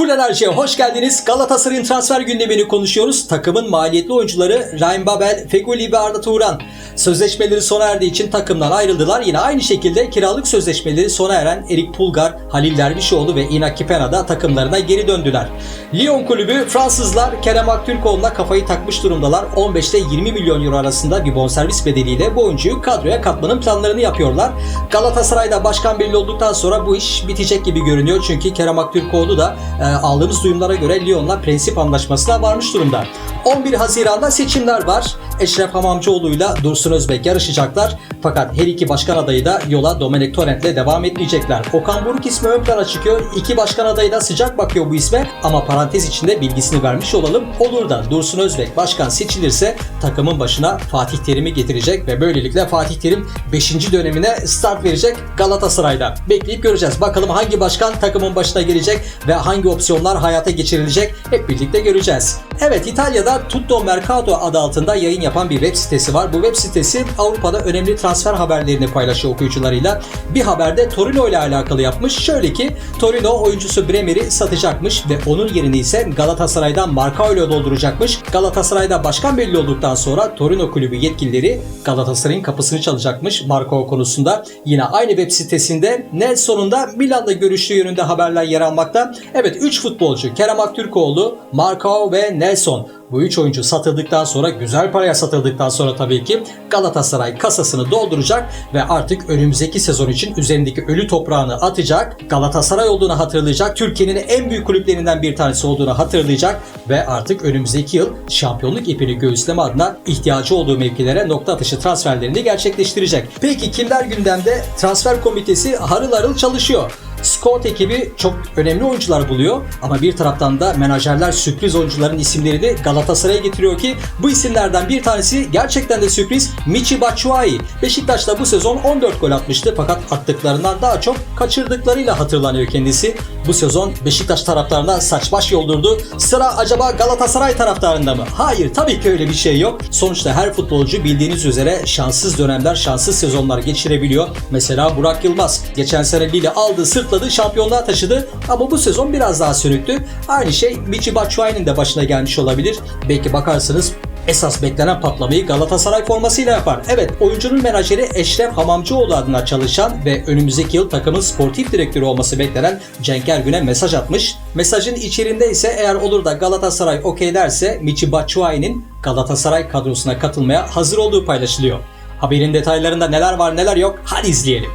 Full Enerji'ye hoş geldiniz. Galatasaray'ın transfer gündemini konuşuyoruz. Takımın maliyetli oyuncuları Ryan Babel, Feguli ve Arda Turan sözleşmeleri sona erdiği için takımdan ayrıldılar. Yine aynı şekilde kiralık sözleşmeleri sona eren Erik Pulgar, Halil Dervişoğlu ve Inaki Pena da takımlarına geri döndüler. Lyon kulübü Fransızlar Kerem Aktürkoğlu'na kafayı takmış durumdalar. 15'te 20 milyon euro arasında bir bonservis bedeliyle bu oyuncuyu kadroya katmanın planlarını yapıyorlar. Galatasaray'da başkan belli olduktan sonra bu iş bitecek gibi görünüyor. Çünkü Kerem Aktürkoğlu da e, aldığımız duyumlara göre Lyon'la prensip anlaşmasına varmış durumda. 11 Haziran'da seçimler var. Eşref Hamamcıoğlu'yla Dursun Özbek yarışacaklar. Fakat her iki başkan adayı da yola Domenek Torrent'le devam etmeyecekler. Okan Buruk ismi ön plana çıkıyor. İki başkan adayı da sıcak bakıyor bu isme ama parantez içinde bilgisini vermiş olalım. Olur da Dursun Özbek başkan seçilirse takımın başına Fatih Terim'i getirecek ve böylelikle Fatih Terim 5. dönemine start verecek Galatasaray'da. Bekleyip göreceğiz. Bakalım hangi başkan takımın başına gelecek ve hangi opsiyonlar hayata geçirilecek hep birlikte göreceğiz. Evet İtalya'da Tutto Mercato adı altında yayın yapan bir web sitesi var. Bu web sitesi Avrupa'da önemli transfer haberlerini paylaşıyor okuyucularıyla. Bir haberde Torino ile alakalı yapmış. Şöyle ki Torino oyuncusu Bremer'i satacakmış ve onun yerini ise Galatasaray'dan Marcao ile dolduracakmış. Galatasaray'da başkan belli olduktan sonra Torino kulübü yetkilileri Galatasaray'ın kapısını çalacakmış Marcao konusunda. Yine aynı web sitesinde Nelson'un da Milan'da görüştüğü yönünde haberler yer almakta. Evet 3 futbolcu Kerem Aktürkoğlu, Marcao ve Nelson bu üç oyuncu satıldıktan sonra güzel paraya satıldıktan sonra tabii ki Galatasaray kasasını dolduracak ve artık önümüzdeki sezon için üzerindeki ölü toprağını atacak. Galatasaray olduğunu hatırlayacak. Türkiye'nin en büyük kulüplerinden bir tanesi olduğunu hatırlayacak ve artık önümüzdeki yıl şampiyonluk ipini göğüsleme adına ihtiyacı olduğu mevkilere nokta atışı transferlerini gerçekleştirecek. Peki kimler gündemde? Transfer komitesi harıl harıl çalışıyor. Scout ekibi çok önemli oyuncular buluyor ama bir taraftan da menajerler sürpriz oyuncuların isimleri de Galatasaray'a getiriyor ki bu isimlerden bir tanesi gerçekten de sürpriz Michi Batshuayi. Beşiktaş'ta bu sezon 14 gol atmıştı fakat attıklarından daha çok kaçırdıklarıyla hatırlanıyor kendisi. Bu sezon Beşiktaş taraftarına saç baş yoldurdu. Sıra acaba Galatasaray taraftarında mı? Hayır tabii ki öyle bir şey yok. Sonuçta her futbolcu bildiğiniz üzere şanssız dönemler, şanssız sezonlar geçirebiliyor. Mesela Burak Yılmaz geçen sene Lille aldı, sırtladı, şampiyonluğa taşıdı ama bu sezon biraz daha sönüktü. Aynı şey Michi Batshuayi'nin de başına gelmiş olabilir. Belki bakarsınız esas beklenen patlamayı Galatasaray formasıyla yapar. Evet oyuncunun menajeri Eşref Hamamcıoğlu adına çalışan ve önümüzdeki yıl takımın sportif direktörü olması beklenen Cenk Ergün'e mesaj atmış. Mesajın içeriğinde ise eğer olur da Galatasaray okey derse Michi Batshuayi'nin Galatasaray kadrosuna katılmaya hazır olduğu paylaşılıyor. Haberin detaylarında neler var neler yok hadi izleyelim.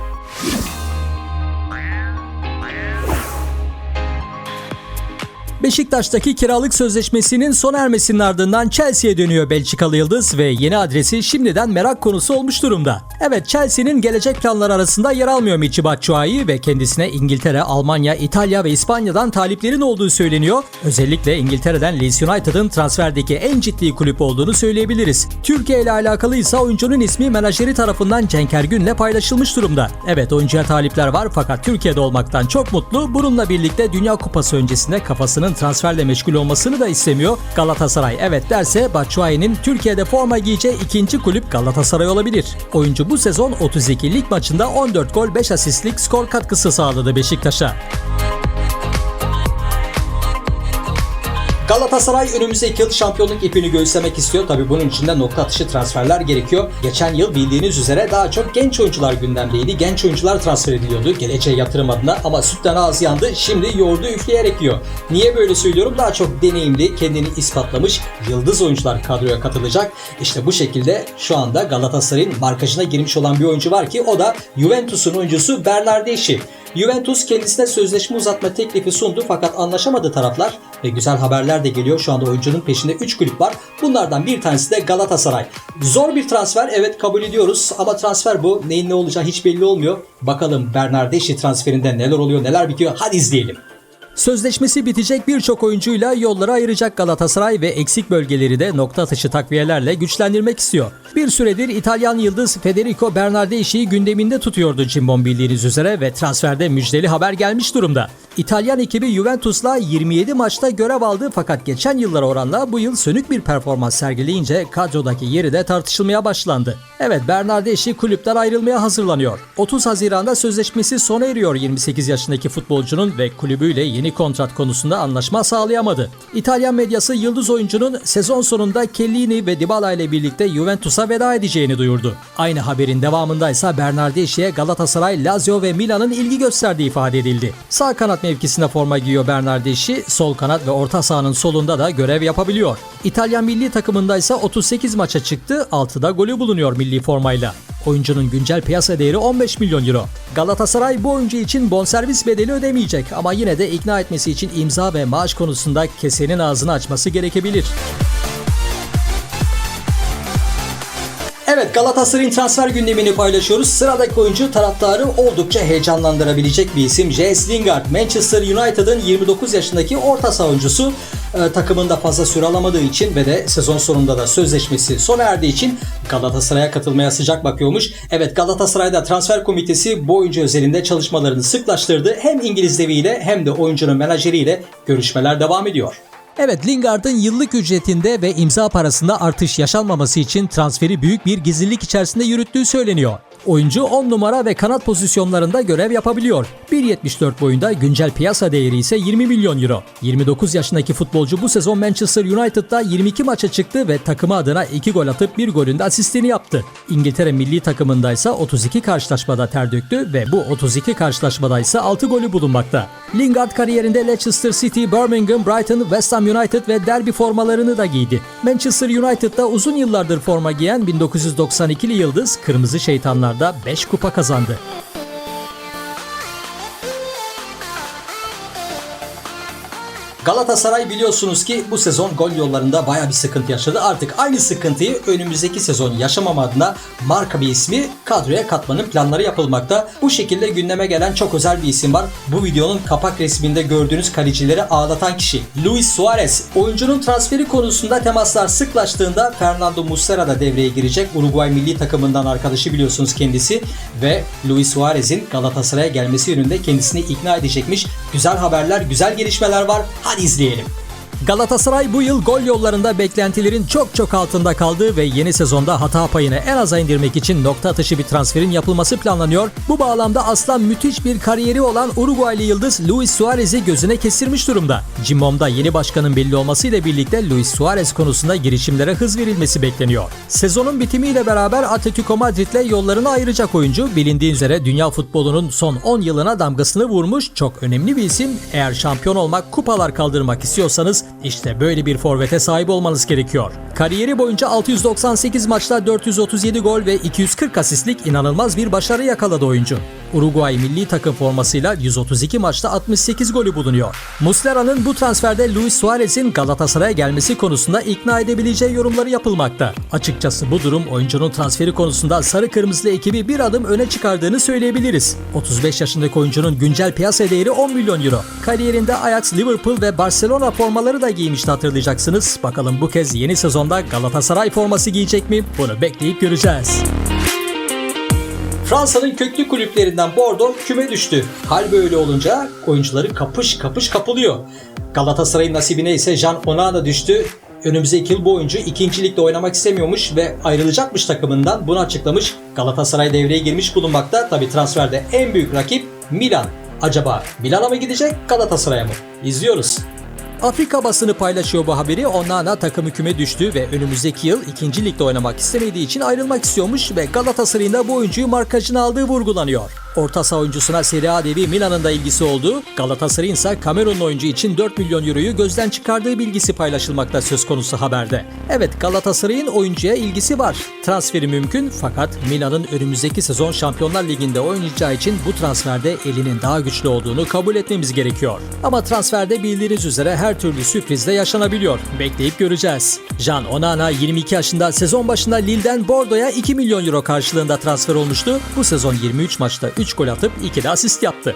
Beşiktaş'taki kiralık sözleşmesinin sona ermesinin ardından Chelsea'ye dönüyor Belçikalı Yıldız ve yeni adresi şimdiden merak konusu olmuş durumda. Evet Chelsea'nin gelecek planları arasında yer almıyor Michy Batshuayi ve kendisine İngiltere, Almanya, İtalya ve İspanya'dan taliplerin olduğu söyleniyor. Özellikle İngiltere'den Leeds United'ın transferdeki en ciddi kulüp olduğunu söyleyebiliriz. Türkiye ile alakalı ise oyuncunun ismi menajeri tarafından Cenk Ergün'le paylaşılmış durumda. Evet oyuncuya talipler var fakat Türkiye'de olmaktan çok mutlu. Bununla birlikte Dünya Kupası öncesinde kafasının transferle meşgul olmasını da istemiyor. Galatasaray evet derse Batshuayi'nin Türkiye'de forma giyeceği ikinci kulüp Galatasaray olabilir. Oyuncu bu sezon 32 lig maçında 14 gol 5 asistlik skor katkısı sağladı Beşiktaş'a. Galatasaray önümüzdeki yıl şampiyonluk ipini göğüslemek istiyor. Tabi bunun için de nokta atışı transferler gerekiyor. Geçen yıl bildiğiniz üzere daha çok genç oyuncular gündemdeydi. Genç oyuncular transfer ediliyordu geleceğe yatırım adına ama sütten ağız yandı. Şimdi yoğurdu üfleyerek yiyor. Niye böyle söylüyorum? Daha çok deneyimli, kendini ispatlamış yıldız oyuncular kadroya katılacak. İşte bu şekilde şu anda Galatasaray'ın markajına girmiş olan bir oyuncu var ki o da Juventus'un oyuncusu Bernardeschi. Juventus kendisine sözleşme uzatma teklifi sundu fakat anlaşamadı taraflar ve güzel haberler de geliyor. Şu anda oyuncunun peşinde 3 kulüp var. Bunlardan bir tanesi de Galatasaray. Zor bir transfer evet kabul ediyoruz ama transfer bu. Neyin ne olacağı hiç belli olmuyor. Bakalım Bernardeschi transferinde neler oluyor neler bitiyor hadi izleyelim. Sözleşmesi bitecek birçok oyuncuyla yolları ayıracak Galatasaray ve eksik bölgeleri de nokta atışı takviyelerle güçlendirmek istiyor. Bir süredir İtalyan yıldız Federico Bernardeschi'yi gündeminde tutuyordu Cimbom bildiğiniz üzere ve transferde müjdeli haber gelmiş durumda. İtalyan ekibi Juventus'la 27 maçta görev aldı fakat geçen yıllara oranla bu yıl sönük bir performans sergileyince kadrodaki yeri de tartışılmaya başlandı. Evet Bernardeschi kulüpten ayrılmaya hazırlanıyor. 30 Haziran'da sözleşmesi sona eriyor 28 yaşındaki futbolcunun ve kulübüyle yeni yeni kontrat konusunda anlaşma sağlayamadı. İtalyan medyası yıldız oyuncunun sezon sonunda Kellini ve Dybala ile birlikte Juventus'a veda edeceğini duyurdu. Aynı haberin devamında ise Bernardeschi'ye Galatasaray, Lazio ve Milan'ın ilgi gösterdiği ifade edildi. Sağ kanat mevkisinde forma giyiyor Bernardeschi, sol kanat ve orta sahanın solunda da görev yapabiliyor. İtalyan milli takımında ise 38 maça çıktı, 6'da golü bulunuyor milli formayla. Oyuncunun güncel piyasa değeri 15 milyon euro. Galatasaray bu oyuncu için bonservis bedeli ödemeyecek ama yine de ikna etmesi için imza ve maaş konusunda kesenin ağzını açması gerekebilir. Evet Galatasaray'ın transfer gündemini paylaşıyoruz. Sıradaki oyuncu taraftarı oldukça heyecanlandırabilecek bir isim. J.S. Lingard, Manchester United'ın 29 yaşındaki orta saha. Ee, takımında fazla süre alamadığı için ve de sezon sonunda da sözleşmesi sona erdiği için Galatasaray'a katılmaya sıcak bakıyormuş. Evet Galatasaray'da transfer komitesi bu oyuncu özelinde çalışmalarını sıklaştırdı. Hem İngiliz deviyle hem de oyuncunun menajeriyle görüşmeler devam ediyor. Evet Lingard'ın yıllık ücretinde ve imza parasında artış yaşanmaması için transferi büyük bir gizlilik içerisinde yürüttüğü söyleniyor. Oyuncu 10 numara ve kanat pozisyonlarında görev yapabiliyor. 1.74 boyunda güncel piyasa değeri ise 20 milyon euro. 29 yaşındaki futbolcu bu sezon Manchester United'da 22 maça çıktı ve takımı adına 2 gol atıp bir golünde asistini yaptı. İngiltere milli takımında ise 32 karşılaşmada ter döktü ve bu 32 karşılaşmada ise 6 golü bulunmakta. Lingard kariyerinde Leicester City, Birmingham, Brighton, West Ham United ve Derby formalarını da giydi. Manchester United'da uzun yıllardır forma giyen 1992'li yıldız Kırmızı Şeytanlar'da 5 kupa kazandı. Galatasaray biliyorsunuz ki bu sezon gol yollarında baya bir sıkıntı yaşadı. Artık aynı sıkıntıyı önümüzdeki sezon yaşamam adına marka bir ismi kadroya katmanın planları yapılmakta. Bu şekilde gündeme gelen çok özel bir isim var. Bu videonun kapak resminde gördüğünüz kalecileri ağlatan kişi Luis Suarez. Oyuncunun transferi konusunda temaslar sıklaştığında Fernando Muslera da devreye girecek. Uruguay milli takımından arkadaşı biliyorsunuz kendisi ve Luis Suarez'in Galatasaray'a gelmesi yönünde kendisini ikna edecekmiş. Güzel haberler, güzel gelişmeler var. Hadi izleyelim. Galatasaray bu yıl gol yollarında beklentilerin çok çok altında kaldığı ve yeni sezonda hata payını en aza indirmek için nokta atışı bir transferin yapılması planlanıyor. Bu bağlamda Aslan müthiş bir kariyeri olan Uruguaylı yıldız Luis Suarez'i gözüne kestirmiş durumda. Cimbom'da yeni başkanın belli olmasıyla birlikte Luis Suarez konusunda girişimlere hız verilmesi bekleniyor. Sezonun bitimiyle beraber Atletico Madrid'le yollarını ayıracak oyuncu bilindiği üzere dünya futbolunun son 10 yılına damgasını vurmuş çok önemli bir isim. Eğer şampiyon olmak, kupalar kaldırmak istiyorsanız işte böyle bir forvete sahip olmanız gerekiyor. Kariyeri boyunca 698 maçta 437 gol ve 240 asistlik inanılmaz bir başarı yakaladı oyuncu. Uruguay milli takım formasıyla 132 maçta 68 golü bulunuyor. Muslera'nın bu transferde Luis Suarez'in Galatasaray'a gelmesi konusunda ikna edebileceği yorumları yapılmakta. Açıkçası bu durum oyuncunun transferi konusunda sarı kırmızılı ekibi bir adım öne çıkardığını söyleyebiliriz. 35 yaşındaki oyuncunun güncel piyasa değeri 10 milyon euro. Kariyerinde Ajax, Liverpool ve Barcelona formaları da giymişti hatırlayacaksınız. Bakalım bu kez yeni sezonda Galatasaray forması giyecek mi? Bunu bekleyip göreceğiz. Fransa'nın köklü kulüplerinden Bordeaux küme düştü. Hal böyle olunca oyuncuları kapış kapış kapılıyor. Galatasaray'ın nasibine ise Jean Onana düştü. Önümüzdeki yıl bu oyuncu ikinci ligde oynamak istemiyormuş ve ayrılacakmış takımından. Bunu açıklamış. Galatasaray devreye girmiş bulunmakta. Tabi transferde en büyük rakip Milan. Acaba Milan'a mı gidecek Galatasaray'a mı? İzliyoruz. Afrika basını paylaşıyor bu haberi. Onana takımı küme düştü ve önümüzdeki yıl ikinci ligde oynamak istemediği için ayrılmak istiyormuş ve Galatasaray'ın da bu oyuncuyu markajına aldığı vurgulanıyor. Orta saha oyuncusuna Serie A devi Milan'ın da ilgisi olduğu, Galatasaray'ın ise Kamerunlu oyuncu için 4 milyon euroyu gözden çıkardığı bilgisi paylaşılmakta söz konusu haberde. Evet Galatasaray'ın oyuncuya ilgisi var. Transferi mümkün fakat Milan'ın önümüzdeki sezon Şampiyonlar Ligi'nde oynayacağı için bu transferde elinin daha güçlü olduğunu kabul etmemiz gerekiyor. Ama transferde bildiğiniz üzere her türlü sürpriz de yaşanabiliyor. Bekleyip göreceğiz. Jean Onana 22 yaşında sezon başında Lille'den Bordeaux'a 2 milyon euro karşılığında transfer olmuştu. Bu sezon 23 maçta 3 gol atıp 2 de asist yaptı.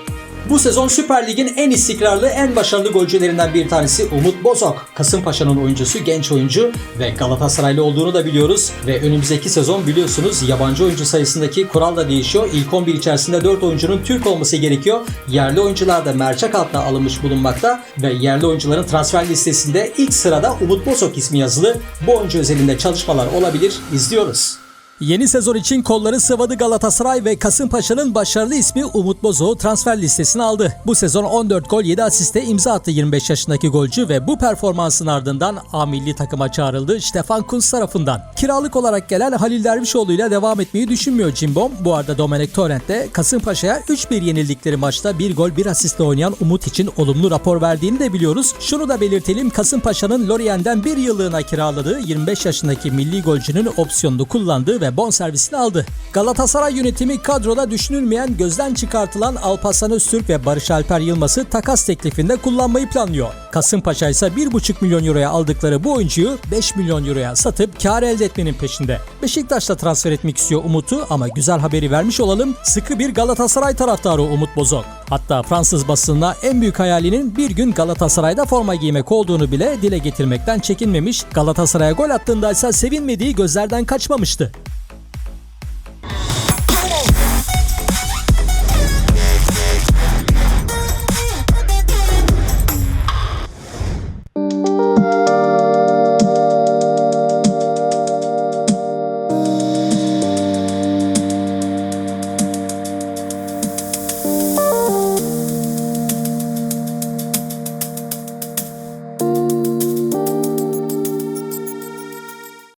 Bu sezon Süper Lig'in en istikrarlı, en başarılı golcülerinden bir tanesi Umut Bozok. Kasımpaşa'nın oyuncusu, genç oyuncu ve Galatasaraylı olduğunu da biliyoruz. Ve önümüzdeki sezon biliyorsunuz yabancı oyuncu sayısındaki kural da değişiyor. İlk 11 içerisinde 4 oyuncunun Türk olması gerekiyor. Yerli oyuncular da mercek altına alınmış bulunmakta ve yerli oyuncuların transfer listesinde ilk sırada Umut Bozok ismi yazılı. Bu oyuncu özelinde çalışmalar olabilir. İzliyoruz. Yeni sezon için kolları sıvadı Galatasaray ve Kasımpaşa'nın başarılı ismi Umut Bozok'u transfer listesine aldı. Bu sezon 14 gol 7 asiste imza attı 25 yaşındaki golcü ve bu performansın ardından A milli takıma çağrıldı Stefan Kuntz tarafından. Kiralık olarak gelen Halil Dervişoğlu ile devam etmeyi düşünmüyor Cimbom. Bu arada Domenek Torrent de Kasımpaşa'ya 3-1 yenildikleri maçta 1 gol 1 asistle oynayan Umut için olumlu rapor verdiğini de biliyoruz. Şunu da belirtelim Kasımpaşa'nın Lorient'den bir yıllığına kiraladığı 25 yaşındaki milli golcünün opsiyonunu kullandığı ve bonservisini aldı. Galatasaray yönetimi kadroda düşünülmeyen gözden çıkartılan Alparslan Öztürk ve Barış Alper Yılmaz'ı takas teklifinde kullanmayı planlıyor. Kasımpaşa ise 1,5 milyon euroya aldıkları bu oyuncuyu 5 milyon euroya satıp kar elde etmenin peşinde. Beşiktaş'ta transfer etmek istiyor Umut'u ama güzel haberi vermiş olalım. Sıkı bir Galatasaray taraftarı Umut Bozok. Hatta Fransız basınına en büyük hayalinin bir gün Galatasaray'da forma giymek olduğunu bile dile getirmekten çekinmemiş. Galatasaray'a gol attığında ise sevinmediği gözlerden kaçmamıştı.